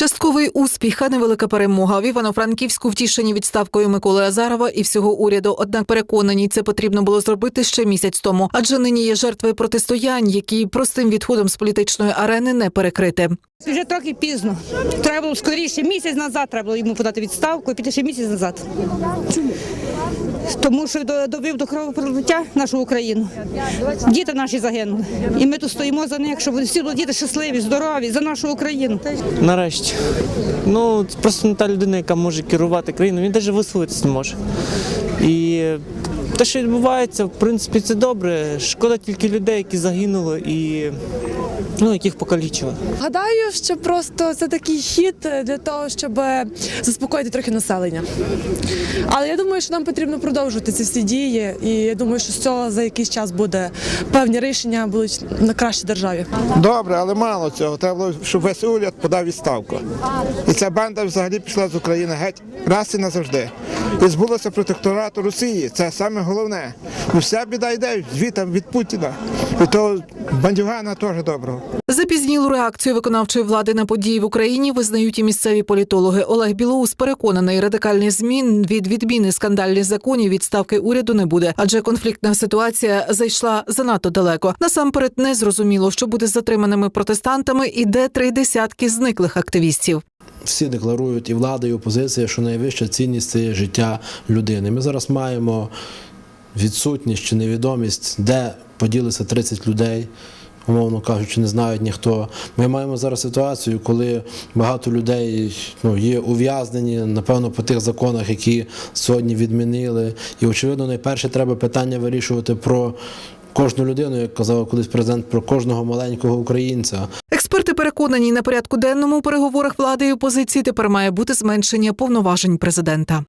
Частковий успіх, а невелика перемога. В Івано-Франківську втішені відставкою Миколи Азарова і всього уряду. Однак переконані, це потрібно було зробити ще місяць тому. Адже нині є жертви протистоянь, які простим відходом з політичної арени не перекрити. Вже трохи пізно. Треба було скоріше. Місяць назад треба було йому подати відставку і піти ще місяць назад. Чому? Тому що до- довів до кровопролиття нашу Україну. Діти наші загинули. І ми тут стоїмо за них, щоб всі були діти щасливі, здорові, за нашу Україну. Нарешті. Ну, це просто не та людина, яка може керувати країною. Він навіть висловитися не може. І те, що відбувається, в принципі, це добре. Шкода тільки людей, які загинули і ну, яких покалічили. Гадаю, що просто це такий хід для того, щоб заспокоїти трохи населення. Але я думаю, що нам потрібно продовжувати ці всі дії, і я думаю, що з цього за якийсь час буде певні рішення будуть на краще державі. Добре, але мало цього. Треба було, щоб весь уряд подав відставку. І ця банда взагалі пішла з України геть раз і назавжди. І збулося протекторату Росії. Це саме головне. Вся біда йде звідти від Путіна. Від того бандюгана теж доброго. Запізнілу реакцію виконавчої влади на події в Україні визнають і місцеві політологи. Олег Білоус переконаний, радикальних змін від відміни скандальних законів відставки уряду не буде, адже конфліктна ситуація зайшла занадто далеко. Насамперед не зрозуміло, що буде з затриманими протестантами, і де три десятки зниклих активістів. всі декларують і влада, і опозиція, що найвища цінність це є життя людини. Ми зараз маємо відсутність чи невідомість, де поділися 30 людей. Умовно кажучи, не знають ніхто. Ми маємо зараз ситуацію, коли багато людей ну, є ув'язнені, напевно, по тих законах, які сьогодні відмінили. І, очевидно, найперше треба питання вирішувати про кожну людину, як казав колись президент, про кожного маленького українця. Експерти переконані, на порядку денному у переговорах влади і опозиції тепер має бути зменшення повноважень президента.